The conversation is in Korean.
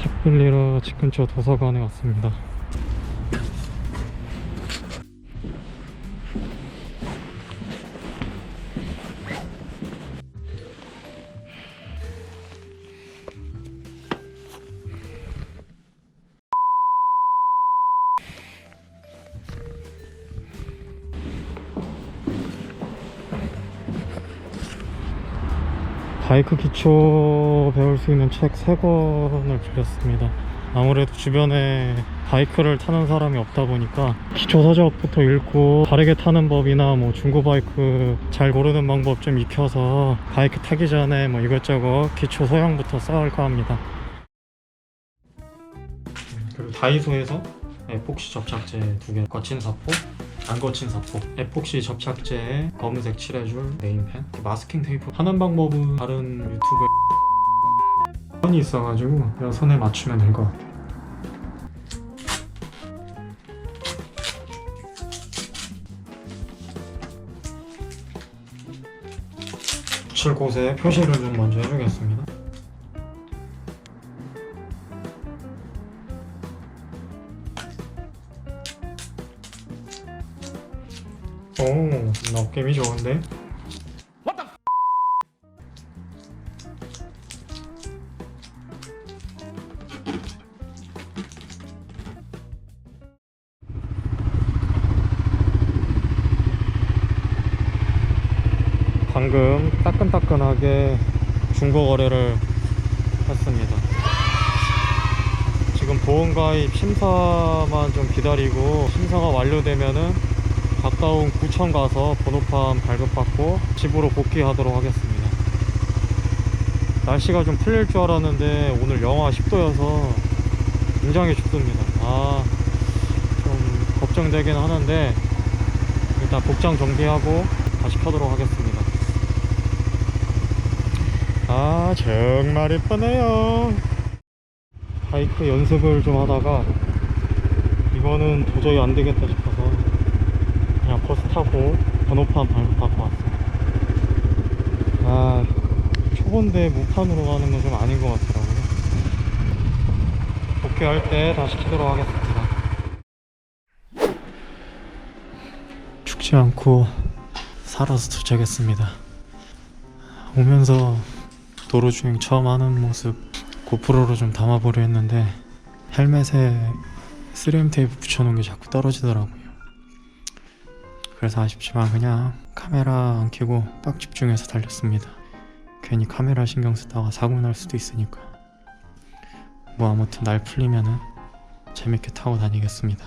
책 빌리러 집 근처 도서관에 왔습니다. 바이크 기초 배울 수 있는 책 3권을 빌렸습니다. 아무래도 주변에 바이크를 타는 사람이 없다 보니까 기초 서적부터 읽고 다르게 타는 법이나 뭐 중고 바이크 잘 고르는 방법 좀 익혀서 바이크 타기 전에 뭐 이것저것 기초 소양부터 쌓을까 합니다. 그리고 다이소에서 에폭시 접착제 두 개, 거친 사포, 안 거친 사포, 에폭시 접착제에 검은색 칠해줄 네임펜, 마스킹 테이프 하는 방법은 다른 유튜브에 선이 있어가지고 그냥 선에 맞추면 될 것 같아요. 붙일 곳에 표시를 좀 먼저 해주겠습니다. 오, 느낌이 좋은데? 방금 따끈따끈하게 중고 거래를 했습니다. 지금 보험가입 심사만 좀 기다리고 심사가 완료되면은 가까운 구청 가서 번호판 발급받고 집으로 복귀하도록 하겠습니다. 날씨가 좀 풀릴 줄 알았는데 오늘 영하 10도여서 굉장히 춥습니다. 아, 좀 걱정되긴 하는데 일단 복장 정비하고 다시 켜도록 하겠습니다. 아, 정말 이쁘네요. 바이크 연습을 좀 하다가 이거는 도저히 안 되겠다 싶어서 버스 타고 번호판 발급 받고 왔어요. 아, 초본데 무판으로 가는 건 좀 아닌 것 같더라고요. 복귀할 때 다시 키도록 하겠습니다. 죽지 않고 살아서 도착했습니다. 오면서 도로 주행 처음 하는 모습 고프로로 좀 담아보려 했는데 헬멧에 3M 테이프 붙여놓은 게 자꾸 떨어지더라고요. 그래서 아쉽지만 그냥 카메라 안 켜고 딱 집중해서 달렸습니다. 괜히 카메라 신경 쓰다가 사고 날 수도 있으니까. 뭐 아무튼 날 풀리면은 재밌게 타고 다니겠습니다.